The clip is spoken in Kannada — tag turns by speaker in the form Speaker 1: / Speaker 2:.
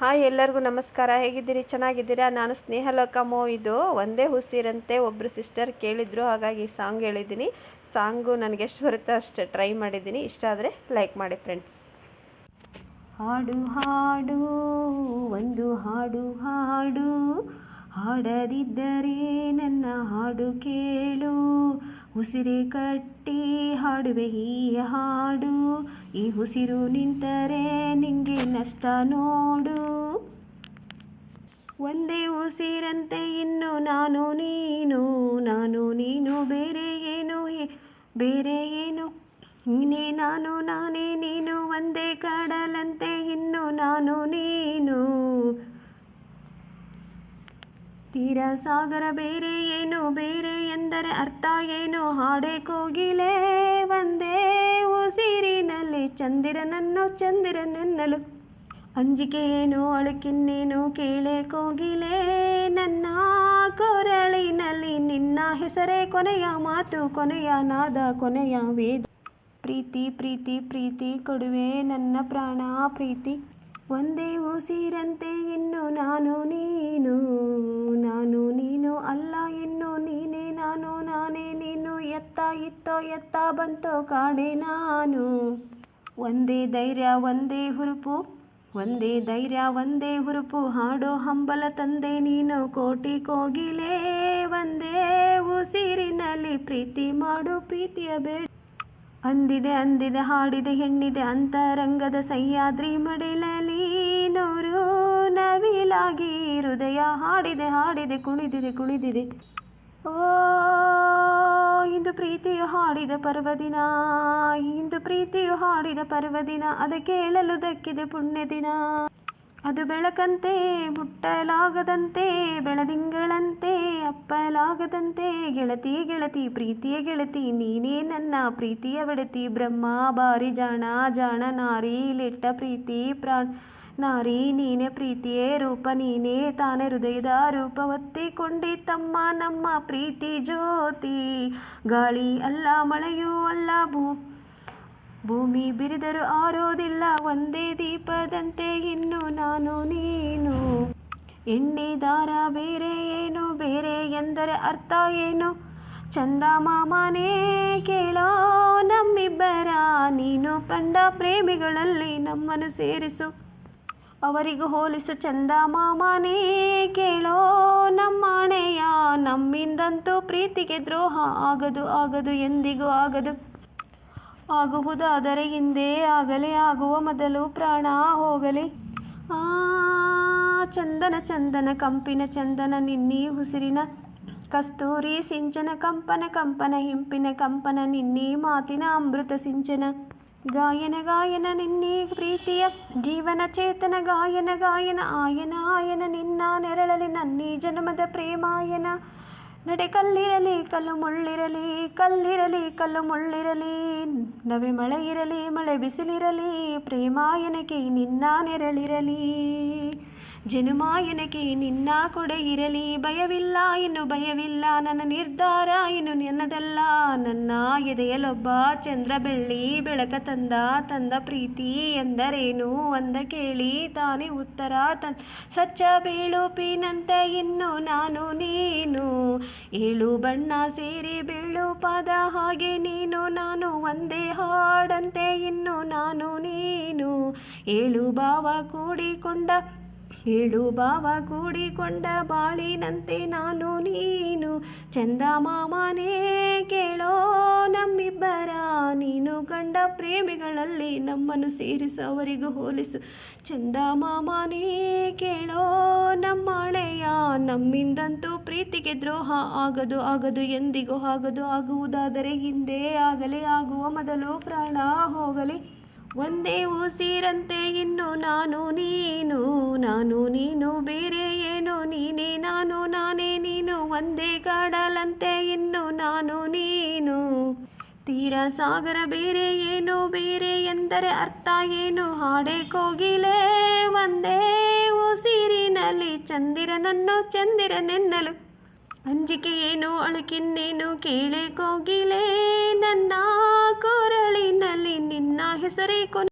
Speaker 1: ಹಾಯ್ ಎಲ್ಲರಿಗೂ ನಮಸ್ಕಾರ. ಹೇಗಿದ್ದೀರಿ? ಚೆನ್ನಾಗಿದ್ದೀರಾ? ನಾನು ಸ್ನೇಹಲೋಕಮೋ ಇದು. ಒಂದೇ ಹುಸಿರಂತೆ ಒಬ್ಬರು ಸಿಸ್ಟರ್ ಕೇಳಿದ್ರು, ಹಾಗಾಗಿ ಸಾಂಗ್ ಹೇಳಿದ್ದೀನಿ. ಸಾಂಗು ನನಗೆ ಎಷ್ಟು ಬರುತ್ತೋ ಅಷ್ಟು ಟ್ರೈ ಮಾಡಿದ್ದೀನಿ. ಇಷ್ಟ ಆದರೆ ಲೈಕ್ ಮಾಡಿ ಫ್ರೆಂಡ್ಸ್. ಹಾಡು ಹಾಡು, ಒಂದು ಹಾಡು ಹಾಡು. ಹಾಡದಿದ್ದರೆ ನನ್ನ ಹಾಡು ಕೇಳು. ಉಸಿರೇ ಕಟ್ಟಿ ಹಾಡುವೆ ಈ ಹಾಡು. ಈ ಉಸಿರು ನಿಂತರೆ ನಿಂಗೆ ನಷ್ಟ ನೋಡು. ಒಂದೇ ಉಸಿರಂತೆ ಇನ್ನು ನಾನು ನೀನು ನಾನು ನೀನು ಬೇರೆ ಏನು ಬೇರೆ ಏನು? ನೀನೇ ನಾನು, ನಾನೇ ನೀನು, ಒಂದೇ ಕಡಲಂತೆ ಇನ್ನು ನಾನು ನೀನು. ತೀರ ಸಾಗರ ಬೇರೆ ಏನು ಬೇರೆ ಎಂದರೆ ಅರ್ಥ ಏನು ಹಾಡೆ ಕೋಗಿಲೆ ಒಂದೇ ಉಸಿರಿನಲ್ಲಿ ಚಂದಿರನನ್ನು ಚಂದಿರನೆನ್ನಲು. ಅಂಜಿಕೆ ಏನು ಅಳುಕಿನ್ನೇನು ಕೇಳೆ ಕೋಗಿಲೆ, ನನ್ನ ಕೊರಳಿನಲ್ಲಿ ನಿನ್ನ ಹೆಸರೇ ಕೊನೆಯ ಮಾತು, ಕೊನೆಯ ನಾದ, ಕೊನೆಯ ವೇದ. ಪ್ರೀತಿ ಪ್ರೀತಿ ಪ್ರೀತಿ, ಕೊಡುವೆ ನನ್ನ ಪ್ರಾಣ, ಪ್ರೀತಿ. ಒಂದೇ ಉಸಿರಂತೆ ಇನ್ನು ನಾನು ನೀನು ನಾನು ನೀನು ಅಲ್ಲ, ಇನ್ನು ನೀನೇ ನಾನು, ನಾನೇ ನೀನು, ಎತ್ತ ಇತ್ತೋ, ಎತ್ತ ಬಂತೋ ಕಾಣೆ ನಾನು. ಒಂದೇ ಧೈರ್ಯ, ಒಂದೇ ಹುರುಪು, ಒಂದೇ ಧೈರ್ಯ, ಒಂದೇ ಹುರುಪು, ಹಾಡೋ ಹಂಬಲ ತಂದೆ ನೀನು ಕೋಟಿ ಕೋಗಿಲೆ ಒಂದೇ ಉಸಿರಿನಲ್ಲಿ ಪ್ರೀತಿ ಮಾಡು, ಪ್ರೀತಿಯ ಬೇಡ. ಅಂದಿದೆ ಅಂದಿದೆ, ಹಾಡಿದೆ, ಹೆಣ್ಣಿದೆ, ಅಂತರಂಗದ ಸಹ್ಯಾದ್ರಿ ಮಡಿಲಲಿ ನೂರು ನವಿಲಾಗಿ ಹೃದಯ ಹಾಡಿದೆ ಹಾಡಿದೆ, ಕುಣಿದಿದೆ ಕುಣಿದಿದೆ. ಓ, ಇಂದು ಪ್ರೀತಿಯು ಹಾಡಿದ ಪರ್ವದಿನ, ಇಂದು ಪ್ರೀತಿಯು ಹಾಡಿದ ಪರ್ವದಿನ, ಅದ ಕೇಳಲು ದಕ್ಕಿದೆ ಪುಣ್ಯ ದಿನ ಅದು ಬೆಳಕಂತೆ ಮುಟ್ಟಲಾಗದಂತೆ ಬೆಳದಿಂಗಳಂತೆ, ಅಪ್ಪಲಾಗದಂತೆ, ಗೆಳತಿ ಗೆಳತಿ, ಪ್ರೀತಿಯ ಗೆಳತಿ, ನೀನೇ ನನ್ನ ಪ್ರೀತಿಯ ಬೆಳತಿ ಬ್ರಹ್ಮ ಬಾರಿ ಜಾಣ ಜಾಣ, ನಾರಿ, ಲಿಟ್ಟ ಪ್ರೀತಿ, ಪ್ರಾಣ, ನಾರಿ, ನೀನೇ ಪ್ರೀತಿಯೇ ರೂಪ, ನೀನೇ ತಾನೆ ಹೃದಯದ ರೂಪ ಒತ್ತಿಕೊಂಡಿ ತಮ್ಮ ನಮ್ಮ ಪ್ರೀತಿ ಜ್ಯೋತಿ, ಗಾಳಿ ಅಲ್ಲ ಮಳೆಯೂ ಅಲ್ಲ ಭೂ ಭೂಮಿ ಬಿರಿದರೂ ಆರೋದಿಲ್ಲ, ಒಂದೇ ದೀಪದಂತೆ ಇನ್ನು ನಾನು ನೀನು. ಎಣ್ಣೆ ದಾರ ಬೇರೆ ಏನು, ಬೇರೆ ಎಂದರೆ ಅರ್ಥ ಏನು? ಚಂದ ಮಾಮನೇ ಕೇಳೋ ನಮ್ಮಿಬ್ಬರ, ನೀನು ಕಂಡ ಪ್ರೇಮಿಗಳಲ್ಲಿ ನಮ್ಮನ್ನು ಸೇರಿಸು. ಅವರಿಗೂ ಹೋಲಿಸು, ಚಂದ ಮಾಮನೇ ಕೇಳೋ ನಮ್ಮಣೆಯ, ನಮ್ಮಿಂದಂತೂ ಪ್ರೀತಿಗೆ ದ್ರೋಹ ಆಗದು ಆಗದು, ಎಂದಿಗೂ ಆಗದು. ಆಗುವುದಾದರೆ ಹಿಂದೆ ಆಗಲಿ ಆಗುವ ಮೊದಲು ಪ್ರಾಣ ಹೋಗಲಿ ಆ ಚಂದನ ಚಂದನ ಕಂಪಿನ ಚಂದನ ನಿನ್ನೀ ಉಸಿರಿನ ಕಸ್ತೂರಿ ಸಿಂಚನ ಕಂಪನ ಕಂಪನ ಹಿಂಪಿನ ಕಂಪನ ನಿನ್ನೀ ಮಾತಿನ ಅಮೃತ ಸಿಂಚನ ಗಾಯನ ಗಾಯನ ನಿನ್ನೀ ಪ್ರೀತಿಯ ಜೀವನ ಚೇತನ ಗಾಯನ ಗಾಯನ ಆಯನ ಆಯನ ನಿನ್ನ ನೆರಳಲಿ ನನ್ನೀ ಜನ್ಮದ ಪ್ರೇಮಾಯನ ನಡೆ ಕಲ್ಲಿರಲಿ, ಕಲ್ಲು ಮುಳ್ಳಿರಲಿ, ಕಲ್ಲಿರಲಿ, ಕಲ್ಲು ಮುಳ್ಳಿರಲಿ, ನವೆ ಮಳೆ ಇರಲಿ, ಮಳೆ ಬಿಸಿಲಿರಲಿ, ಪ್ರೇಮ ಎನಕೆ ನಿನ್ನ ನೆರಳಿರಲಿ. ಜನುಮಾಯನಕ್ಕೆ ನಿನ್ನ ಕೊಡೆ ಇರಲಿ, ಭಯವಿಲ್ಲ, ಇನ್ನು ಭಯವಿಲ್ಲ, ನನ್ನ ನಿರ್ಧಾರ ಇನ್ನು ನನ್ನದಲ್ಲ. ನನ್ನ ಎದೆಯಲೊಬ್ಬ ಚಂದ್ರ ಬೆಳ್ಳಿ ಬೆಳಕ ತಂದ ತಂದ ಪ್ರೀತಿ ಎಂದರೇನು ಅಂದ ಕೇಳಿ ತಾನೇ ಉತ್ತರ ತನ್ ಸ್ವಚ್ಛ ಬೀಳು ಪೀನಂತೆ ಇನ್ನು ನಾನು ನೀನು. ಏಳು ಬಣ್ಣ ಸೇರಿ ಬೀಳು ಪದ ಹಾಗೆ ನೀನು, ನಾನು ಒಂದೇ ಹಾಡಂತೆ ಇನ್ನು ನಾನು ನೀನು. ಏಳು ಭಾವ ಕೂಡಿಕೊಂಡ ಏಳು ಬಾವ ಕೂಡಿಕೊಂಡ ಬಾಳಿನಂತೆ ನಾನು ನೀನು. ಚಂದ ಮಾಮನೇ ಕೇಳೋ ನಮ್ಮಿಬ್ಬರ, ನೀನು ಕಂಡ ಪ್ರೇಮಿಗಳಲ್ಲಿ ನಮ್ಮನ್ನು ಸೇರಿಸು ಅವರಿಗೂ ಹೋಲಿಸು. ಚಂದ ಮಾಮನೇ ಕೇಳೋ ನಮ್ಮಳೆಯ, ನಮ್ಮಿಂದಂತೂ ಪ್ರೀತಿಗೆ ದ್ರೋಹ ಆಗದು ಆಗದು, ಎಂದಿಗೂ ಆಗದು ಆಗುವುದಾದರೆ ಹಿಂದೆ ಆಗಲಿ, ಆಗುವ ಮೊದಲು ಪ್ರಾಣ ಹೋಗಲಿ. ಒಂದೇ ಉಸಿರಂತೆ ಇನ್ನು ನಾನು ನೀನು ನಾನು ನೀನು, ಬೇರೆ ಏನು? ನೀನೇ ನಾನು, ನಾನೇ ನೀನು, ಒಂದೇ ಕಾಡಲಂತೆ ಇನ್ನು ನಾನು ನೀನು. ತೀರ ಸಾಗರ ಬೇರೆ ಏನು? ಬೇರೆ ಎಂದರೆ ಅರ್ಥ ಏನು? ಹಾಡೆ ಕೋಗಿಲೆ ಒಂದೇ ಉಸಿರಿನಲ್ಲಿ, ಚಂದಿರನನ್ನು ಚಂದಿರನೆನ್ನಲು. ಅಂಜಿಕೆ ಏನು? ಅಳುಕಿನ್ನೇನು ಕೇಳೆ ಕೋಗಿಲೆ, ನನ್ನ ಕೊರಳಿನಲ್ಲಿ ನಿನ್ನ ಹೆಸರೇ ಕೊನೆ